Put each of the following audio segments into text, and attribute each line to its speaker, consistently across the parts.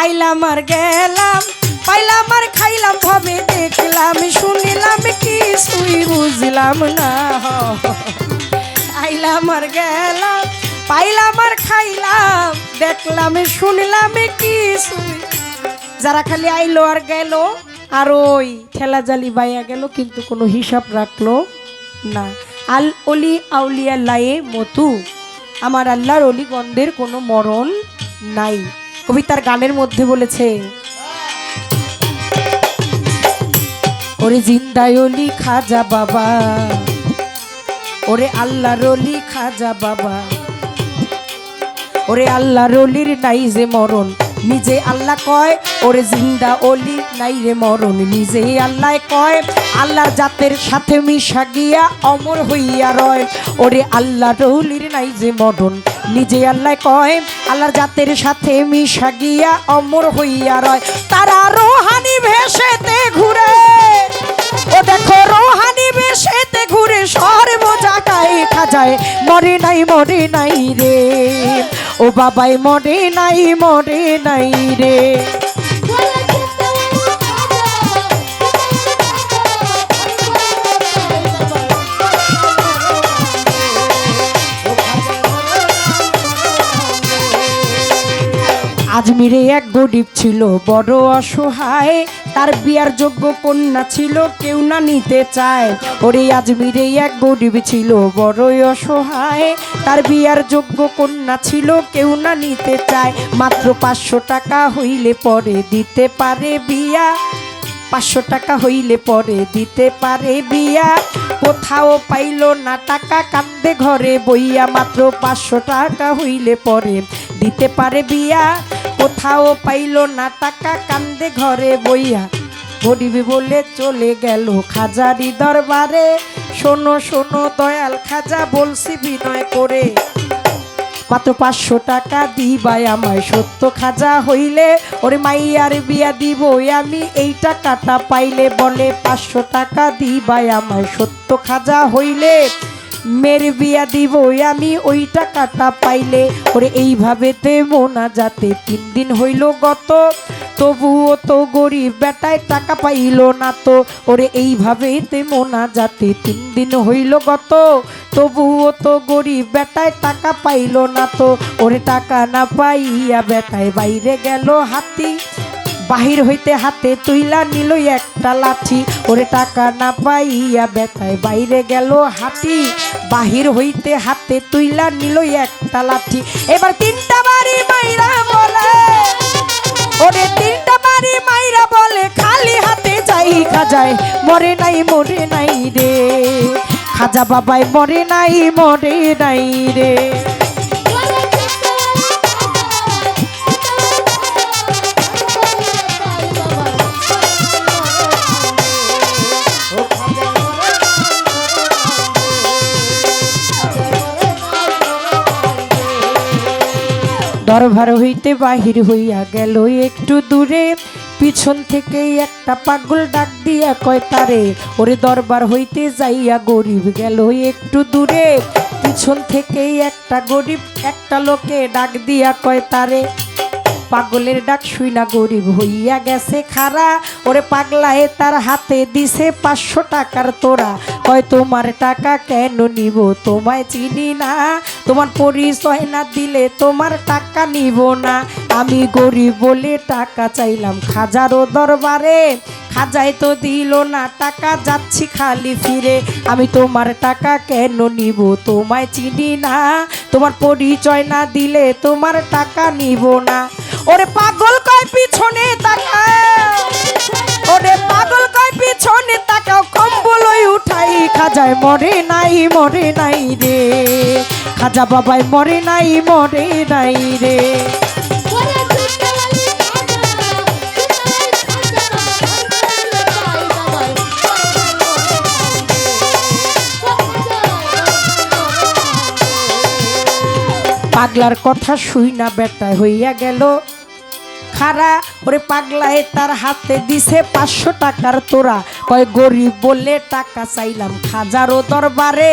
Speaker 1: আইলাম আর গেলাম, পাইলাম আর খাইলাম, ভাবে দেখলাম, শুনিলাম কি সুই বুঝলাম না। আইলাম আর গেলাম, পাইলাম আর খাইলাম, দেখলাম, শুনলাম কি সুই যারা খালি আইলো আর গেল, আর ওই ঠেলা জালি বাইয়া গেল, কিন্তু কোনো হিসাব রাখল না। আল অলি আউলিয়া লায়ে মতু, আমার আল্লাহর অলিগন্ধের কোনো মরণ নাই। কবিতার গানের মধ্যে বলেছে, ওরে জিন্দায়লি খাজা বাবা, ওরে আল্লাহ রলি খাজা বাবা, ওরে আল্লাহ রলির নাই যে মরণ নিজে আল্লাহ কয়, ওরে জিন্দা অলি, নাই রে মরণ, নিজে আল্লাহ কয়, আল্লাহর জাতের সাথে মিশা গিয়া অমর হইয়া রয়। ওরে আল্লাহ রলির নাই যে মরণ, নিজে আল্লাহ কয়, আল্লাহর জাতের সাথে মিশা গিয়া অমর হইয়া রয়। তারা রোহানি ভেসেতে ঘুরে, ও দেখো রোহানি বেশেতে ঘুরে সর্ব জায়গায় খাজায় মরে নাই মরে নাই রে। ও বাবাই, মরে নাই মরে নাই রে। আজমিরে এক গরিব ছিল, বড় অসহায়। তার বিয়ার যোগ্য কন্যা ছিল, কেউ না নিতে চায়। ওরে আজমিরে এক গরিব ছিল, বড়ই অসহায়। তার বিয়ার যোগ্য কন্যা ছিল, কেউ না নিতে চায়। মাত্র পাঁচশো টাকা হইলে পরে দিতে পারে বিয়া। পাঁচশো টাকা হইলে পরে দিতে পারে বিয়া। কোথাও পাইল না টাকা, কান্দে ঘরে বইয়া মাত্র পাঁচশো টাকা হইলে পরে দিতে পারে বিয়া। কোথাও পাইলো না টাকা, কান্দে ঘরে বইয়া। গরিবি বলে চলে গেল খাজারি দরবারে। শোনো শোনো, দয়াল খাজা, বলছি বিনয় করে। মাত্র পাঁচশো টাকা দিবাই আমায়, সত্য খাজা হইলে। ওরে মাইয়ার বিয়া দিব আমি এই টাকাটা পাইলে বলে। পাঁচশো টাকা দিবাই আমায়, সত্য খাজা হইলে। মের বিয়া দিব, আমি ওই টাকাটা পাইলে। ওরে, এইভাবে তে মোনা যাতে তিন দিন হইল গত। তবুও তো গরিব বেটায় টাকা পাইল না তো। ওরে, এইভাবে তে মোনা যাতে তিন দিন হইল গত। তবুও তো গরিব বেটায় টাকা পাইল না তো। ওরে, টাকা না পাইয়া বেটায় বাইরে গেল হাতি। বাহির হইতে হাতে তুইলা নিল একটা লাঠি। ওরে টাকা না পাইয়া বেতায় বাইরে গেল হাতি। বাহির হইতে হাতে তুইলা নিল একটা লাঠি। এবার তিনটা বাড়ি মাইরা বলে, ওরে তিনটা বাড়ি মাইরা বলে, খালি হাতে যাই খাজায়, মরে নাই মরে নাই রে। খাজা বাবাই মরে নাই মরে নাই রে। দরবার হইতে বাহির হইয়া গেল একটু দূরে। পিছন থেকে একটা পাগল ডাক দিয়া কয়, তারে, ওরে দরবার হইতে যাইয়া গরিব গেল একটু দূরে। পিছন থেকে একটা গরিব, একটা লোকে ডাক দিয়া কয়, তারে, পাগলের ডাক শুই না গরিব হইয়া গেছে খারা ওরে পাগলায় তার হাতে দিছে পাঁচশো টাকার তোরা কয়, তোমার টাকা কেন নিব? তোমায় চিনি না। তোমার পরিচয় না দিলে তোমার টাকা নিব না। আমি গরিব বলে টাকা চাইলাম খাজারও দরবারে। খাজায় তো দিল না, টাকা যাচ্ছি খালি ফিরে। আমি তোমার টাকা কেন নিব তোমায় চিনি না। তোমার পরিচয় না দিলে তোমার টাকা নিব না। ওরে পাগল কয় পিছনে তাকাও ওরে পাগল কয় পিছনে উঠাই খাজায় মরে নাই মরে নাই রে। খাজা বাবাই মরে নাই মরে নাই রে। পাগলার কথা শুই না বেটায় হইয়া গেল। খারা ওরে পাগলায় তার হাতে দিছে পাঁচশো টাকার তোরা। কয় গরিব বলে টাকা চাইলাম। খাজারও দরবারে,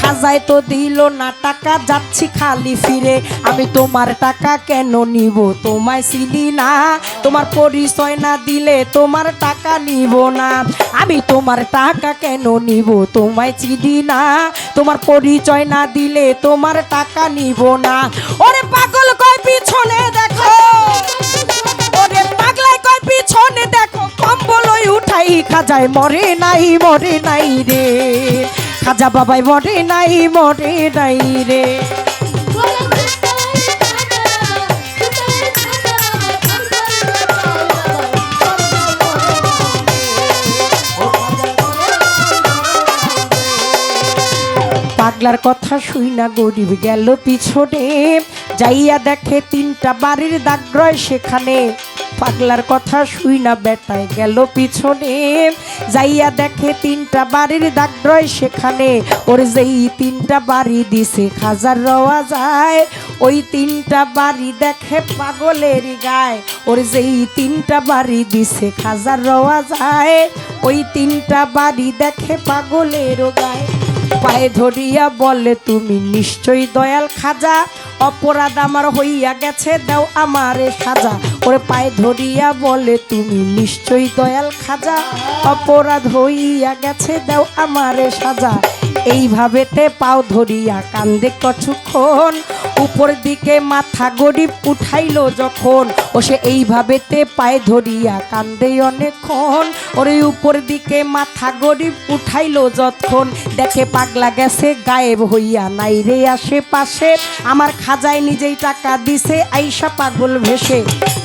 Speaker 1: খাজায় তো দিল না টাকা, যাচ্ছি খালি ফিরে। আমি তোমার টাকা কেন নিব? তোমায় চিনি না, তোমার পরিচয় না দিলে তোমার টাকা নিব না। আমি তোমার টাকা কেন নিব? তোমায় চিনি না, তোমার পরিচয় না দিলে তোমার টাকা নিব না। ওরে পাগল কয় পিছনে দেখো, ওরে পাগলায় কয় পিছনে দেখো। কম্বলই উঠাই, খাজায় মরে নাই মরে নাই রে। খাজা বাবাই মরে নাই মরে নাই রে। পাগলার কথা শুই না গরিব গেল পিছনে, যাইয়া দেখে তিনটা বাড়ির দাগ্রয় সেখানে। পাগলার কথা শুই না বেটায় গেল পিছনে। যাইয়া দেখে তিনটা বাড়ির দাগ্রয় সেখানে। ওর যেই তিনটা বাড়ি দিছে, খাজার রওয়া যায়। ওই তিনটা বাড়ি দেখে পাগলের গায়। ওর যেই তিনটা বাড়ি দিছে, খাজার রওয়া যায়। ওই তিনটা বাড়ি দেখে পাগলের গায়। পায়ে ধরিয়া বলে, তুমি নিশ্চয়ই দয়াল খাজা। অপরাধ আমার হইয়া গেছে, দাও আমারে সাজা। ওরে পায়ে ধরিয়া বলে তুমি নিশ্চয়ই দয়াল খাজা। অপরাধ হইয়া গেছে দাও আমারে সাজা। এইভাবেতে পাও ধরিয়া কান্দে কছুক্ষণ উপর দিকে মাথা গরিব উঠাইলো যখন, ও সে এইভাবেতে পায়ে ধরিয়া কান্দে অনেকক্ষণ। ওরে উপর দিকে মাথা গরিব উঠাইলো যতক্ষণ, দেখে পাগলা গেছে, গায়েব হইয়া নাই রে আশেপাশে। আমার খাজায় নিজেই টাকা দিছে, আইসা পাগল ভেসে।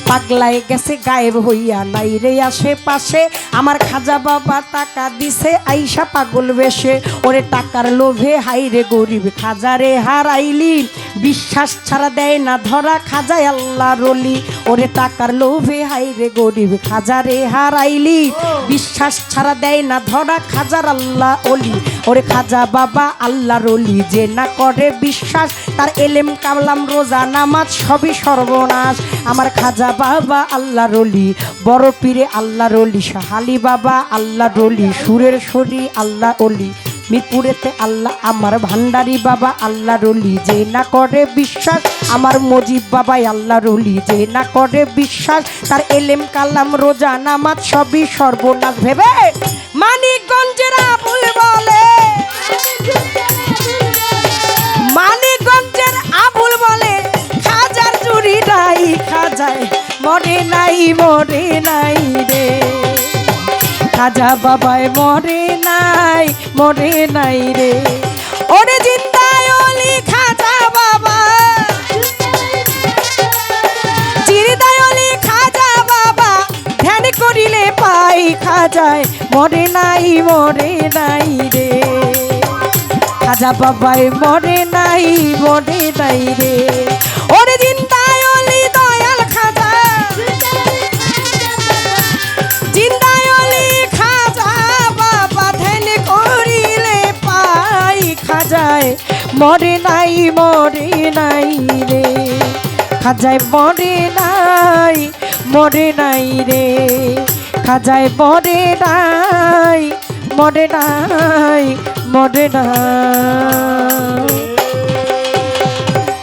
Speaker 1: পাগলায় গেছে, গায়েব হইয়া নাই রে আশেপাশে। আমার খাজা বাবা টাকা দিছে, আইসা পাগল বেশে ওরে টাকার লোভে, হাইরে গরিব খাজারে হারাইলি। বিশ্বাস ছাড়া দেয় না ধরা খাজায় আল্লাহ রলি ওরে টাকার লোভে, হাইরে গরিব খাজারে হারাইলি। বিশ্বাস ছাড়া দেয় না ধরা খাজার আল্লাহ অলি। ওরে খাজা বাবা আল্লাহ রলি যে না করে বিশ্বাস, তার এলেম, কামলাম, রোজা, নামাজ সবই সর্বনাশ। আমার খাজা বাবা আল্লাহ রলি বড় পীরে আল্লাহ রলি সাহালি বাবা আল্লাহ রলি সুরের শরী আল্লাহ অলি। মিরপুরেতে আল্লাহ আমার ভান্ডারি বাবা, আল্লাহ রলি যে না করে বিশ্বাস। আমার মজিব বাবাই আল্লাহ রলি যে না করে বিশ্বাস। তার এলেম, কালাম, রোজা, নামাজ সবই সর্বনাশ ভেবে মানিকগঞ্জের আবুল বলে। মানিকগঞ্জের আবুল বলে, খাজার চুরি নাই, খাজায় মরে নাই মরে নাই রে। খাজা বাবায় মরে নাই মরে নাই রে। ওরে জিন্দায় খাজা বাবা। জিরদায় অলি খাজা বাবা। ধ্যান করিলে পাই খাজায় মরে নাই মরে নাই রে। খাজা বাবাই মরে নাই মরে নাই রে। মরে নাই মরে নাই রে। খাজায় মরে নাই মরে নাই রে। খাজায় মরে নাই মরে নাই মরে নাই।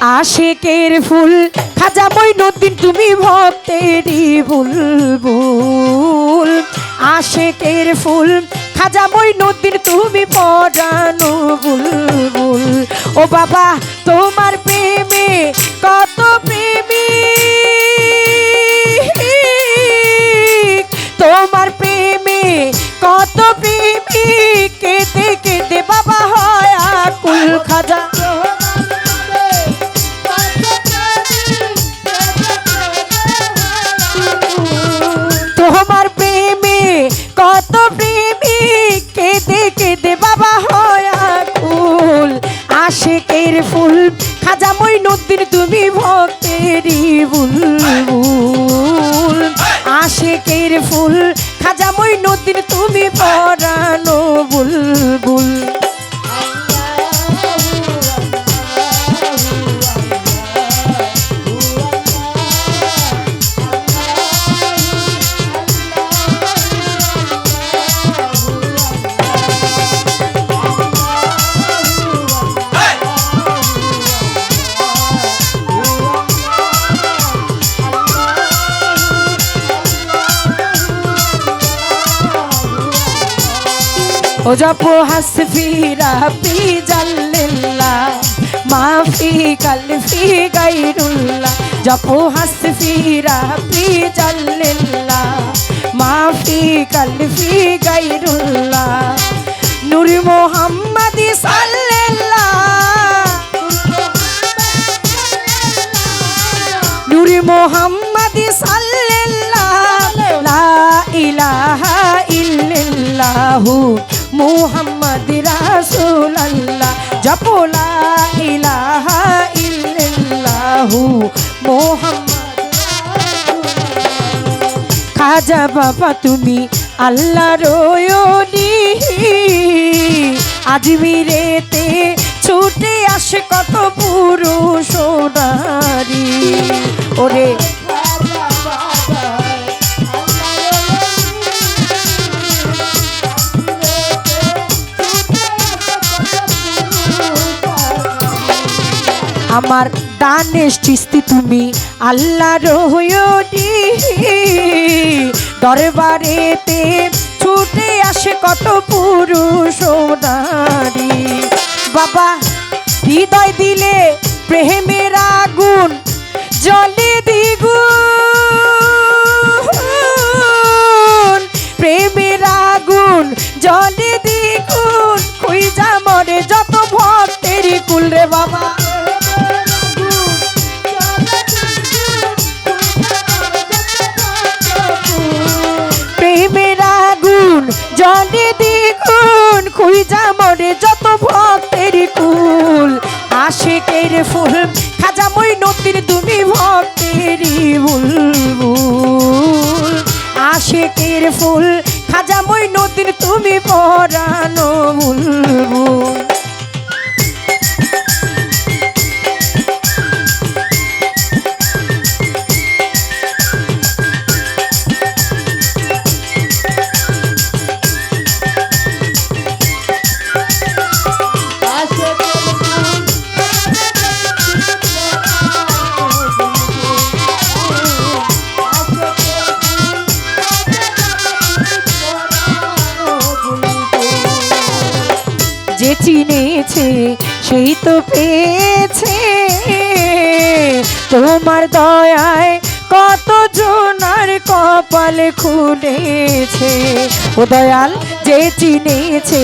Speaker 1: আশেকের ফুল, খাজা মইনুদ্দিন, তুমি ভক্তেরই বুলবুল আশেকের ফুল খাজা নদীর তুমি পরানো বুলবুল। ও বাবা তোমার প্রেমে কত প্রেমী ও জপ হাসফি রাবি জাল্লিল্লাহ মাফি কালফি গাইরুল্লাহ জপ হাসফি রাবি জাল্লিল্লাহ মাফি কালফি গাইরুল্লাহ নূর মোহাম্মদ সাল্লাল্লাহ। নূর মোহাম্মদ সাল্লাল্লাহ। লা ইলাহা ইল্লাল্লাহু মুহাম্মদ রাসূলুল্লাহ, জপ লা ইলাহা ইল্লাল্লাহু মুহাম্মদ খাজা বাবা তুমি আল্লাহ রয়নি আজমিরেতে ছুটে আসে কত পুরুষ নারী। ওরে আমার দানেশ চিস্তি তুমি। আল্লাহ রহয়নি দরবারেতে ছুটে আসে কত পুরুষ নারী। বাবা, হৃদয় দিলে প্রেমের আগুন, জলে দ্বিগুণ। প্রেমের আগুন, জলে দ্বিগুণ। খুঁজা মরে যত ভক্তের কুল রে বাবা। দেখুন দ্বিগুণ খুঁজা মরে যত ভক্তের কুল। আশেকের ফুল, খাজা মই নদীর তুমি ভক্তের বুলবুল। আশেকের ফুল, খাজা মই নদীর তুমি পরানো বুলবুল। চিনেছে সেই তো পেয়েছে। তোমার দয়ায় কত জনার কপাল খুলেছে। ও দয়াল যে চিনেছে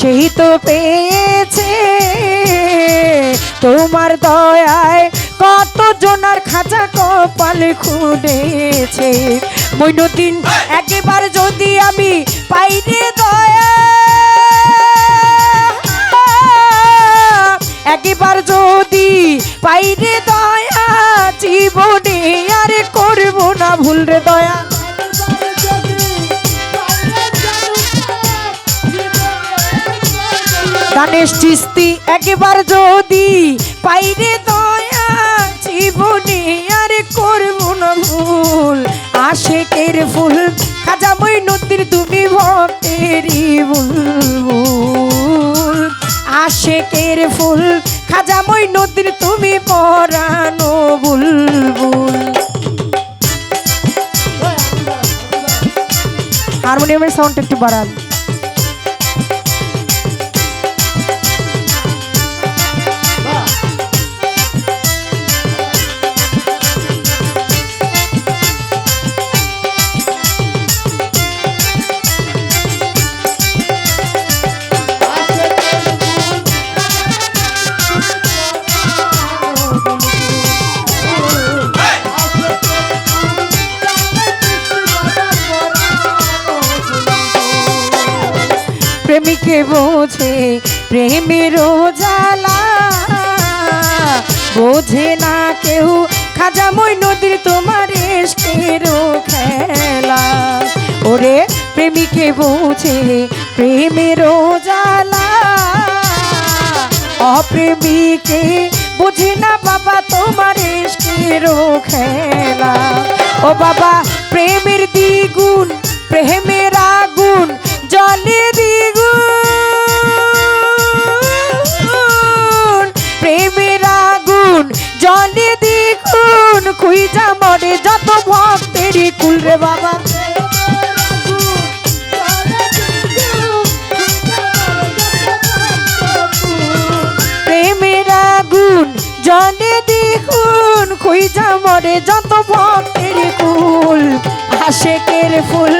Speaker 1: সেই তো পেয়েছে। তোমার দয়ায় কত জনার খাঁচা কপাল খুলেছে। মইনুদ্দিন একবার যদি আমি পাইরে দয়া একবার যদি পাইরে দয়া, জীবনে আর করব না ভুল রে দয়া। দানেশ চিস্তি, একবার যদি পাইরে দয়া, জীবনে আর করব না ভুল। আশেকের ফুল, খাজা নদীর তুমি ভক্তেরই বুলবুল। আশেকের ফুল খাজা মই নদীর তুমি পরানো বুলবুল। হারমোনিয়ামের সাউন্ড একটু বাড়ান। প্রেমিকে বোঝে প্রেমের জ্বালা বোঝে না কেউ, খাজা মই নদীর তোমার এসকেরও খেলা। ওরে প্রেমিকে বোঝে প্রেমের জ্বালা অপ্রেমিকে বুঝি না বাবা তোমার এসকেরও খেলা। ও বাবা, প্রেমের দ্বিগুণ প্রেমের যত ভক্তেরই কুল রে বাবা। প্রেমের আগুন জনে দেখুন খুঁজা মরে যত ভক্তেরই কুল। আশেকের ফুল,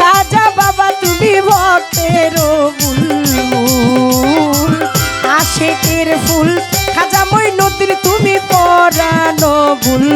Speaker 1: কাজা বাবা তুমি ভক্তের মূল। আশেকের ফুল খাজা মই নদীর তুমি পরানো ভুল